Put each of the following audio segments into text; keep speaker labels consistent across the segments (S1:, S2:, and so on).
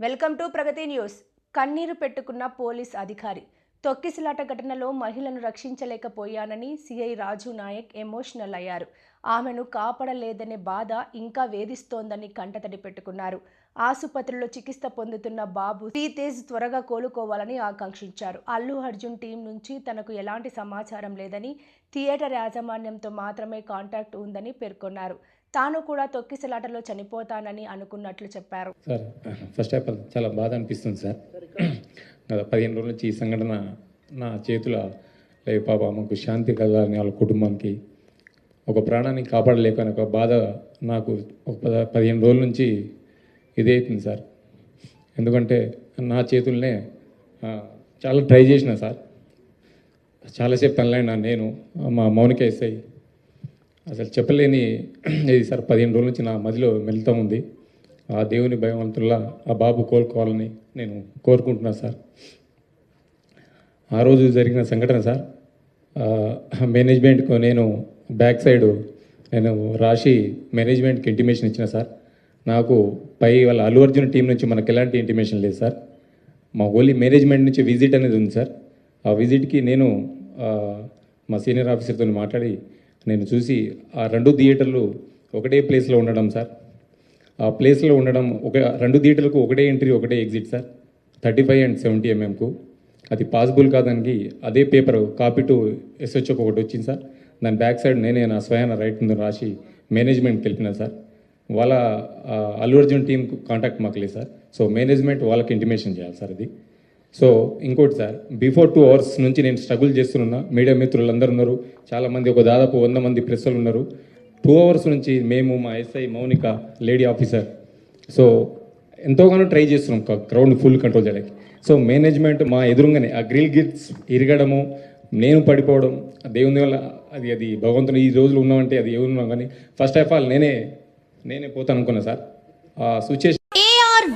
S1: Welcome to Pragathi news. కన్నీరు పెట్టుకున్న police అధికారి. తొక్కిసలాట ఘటనలో మహిళను రక్షించలేకపోయానని సిఐ రాజు నాయక్ ఎమోషనల్ అయ్యారు. ఆమెను కాపాడలేదనే బాధ ఇంకా వేధిస్తోందని కంటతడి పెట్టుకున్నారు. ఆసుపత్రిలో చికిత్స పొందుతున్న బాబు శ్రీతేజ్ త్వరగా కోలుకోవాలని ఆకాంక్షించారు. అల్లు అర్జున్ టీం నుంచి తనకు ఎలాంటి సమాచారం లేదని థియేటర్ యాజమాన్యంతో మాత్రమే కాంటాక్ట్ ఉందని పేర్కొన్నారు. తాను కూడా తొక్కిసలాటలో చనిపోతానని అనుకున్నట్లు చెప్పారు.
S2: సార్ ఫస్ట్ ఆఫ్ ఆల్ చాలా బాధ అనిపిస్తుంది సార్. గత పదిహేను రోజుల నుంచి ఈ సంఘటన నా చేతుల లేవు పాప మాకు శాంతి కలగాలని వాళ్ళ కుటుంబానికి ఒక ప్రాణాన్ని కాపాడలేకపోయిన ఒక బాధ నాకు ఒక పద పదిహేను రోజుల నుంచి ఇదే అవుతుంది సార్. ఎందుకంటే నా చేతుల్నే చాలా ట్రై చేసిన సార్. చాలాసేపు తనలైనా నేను మా మౌనిక ఎస్ఐ అసలు చెప్పలేని ఇది సార్? పదిహేను రోజుల నుంచి నా మదిలో మెలుతూ ఉంది. ఆ దేవుని భయవంతుల్లా ఆ బాబు కోలుకోవాలని నేను కోరుకుంటున్నా సార్. ఆ రోజు జరిగిన సంఘటన సార్ ఆ, మేనేజ్మెంట్కు నేను బ్యాక్ సైడ్ నేను రాసి మేనేజ్మెంట్కి ఇంటిమేషన్ ఇచ్చిన సార్. నాకు పై వాళ్ళ అల్లు అర్జున్ టీం నుంచి మనకు ఎలాంటి ఇంటిమేషన్ లేదు సార్. మా ఓన్లీ మేనేజ్మెంట్ నుంచి విజిట్ అనేది ఉంది సార్. ఆ విజిట్కి నేను మా సీనియర్ ఆఫీసర్తో మాట్లాడి నేను చూసి ఆ రెండు థియేటర్లు ఒకటే ప్లేస్లో ఉండడం సార్. ఆ ప్లేస్లో ఉండడం ఒక రెండు థియేటర్లకు ఒకటే ఎంట్రీ ఒకటే exit sir. Thirty five and seventy ఎంఎంకు అది పాసిబుల్ కాదానికి అదే పేపర్ కాపీ టు ఎస్హెచ్ఓకి ఒకటి వచ్చింది సార్. దాని బ్యాక్ సైడ్ నేనే నా స్వయాన రైట్ ముందు రాసి మేనేజ్మెంట్కి వెళ్ళిన సార్. వాళ్ళ అల్లు అర్జున్ టీం కాంటాక్ట్ మాకు లేదు సార్. సో మేనేజ్మెంట్ వాళ్ళకి ఇంటిమేషన్ చేయాలి సార్ అది సో ఇంకోటి సార్ బిఫోర్ టూ అవర్స్ నుంచి నేను స్ట్రగుల్ చేస్తున్నా. మీడియా మిత్రులు అందరూ ఉన్నారు చాలామంది ఒక దాదాపు వంద మంది ప్రెస్సులు ఉన్నారు. టూ అవర్స్ నుంచి మేము మా SI Mounika lady officer so ఎంతోగానో try చేస్తున్నాం క్రౌడ్ ఫుల్ కంట్రోల్ చేయడానికి. సో మేనేజ్మెంట్ మా ఎదురుగానే ఆ గ్రిల్ గిట్స్ ఇరగడము నేను పడిపోవడం దేవుని వల్ల అది అది భగవంతుని ఈ రోజులు ఉన్నామంటే అది ఏమున్నాం కానీ ఫస్ట్ ఆఫ్ ఆల్ నేనే నేనే పోతాను అనుకున్నా సార్. ఆ situation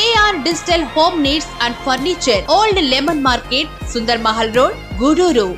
S3: AR digital home needs and furniture old lemon market Sundar Mahal road Gudur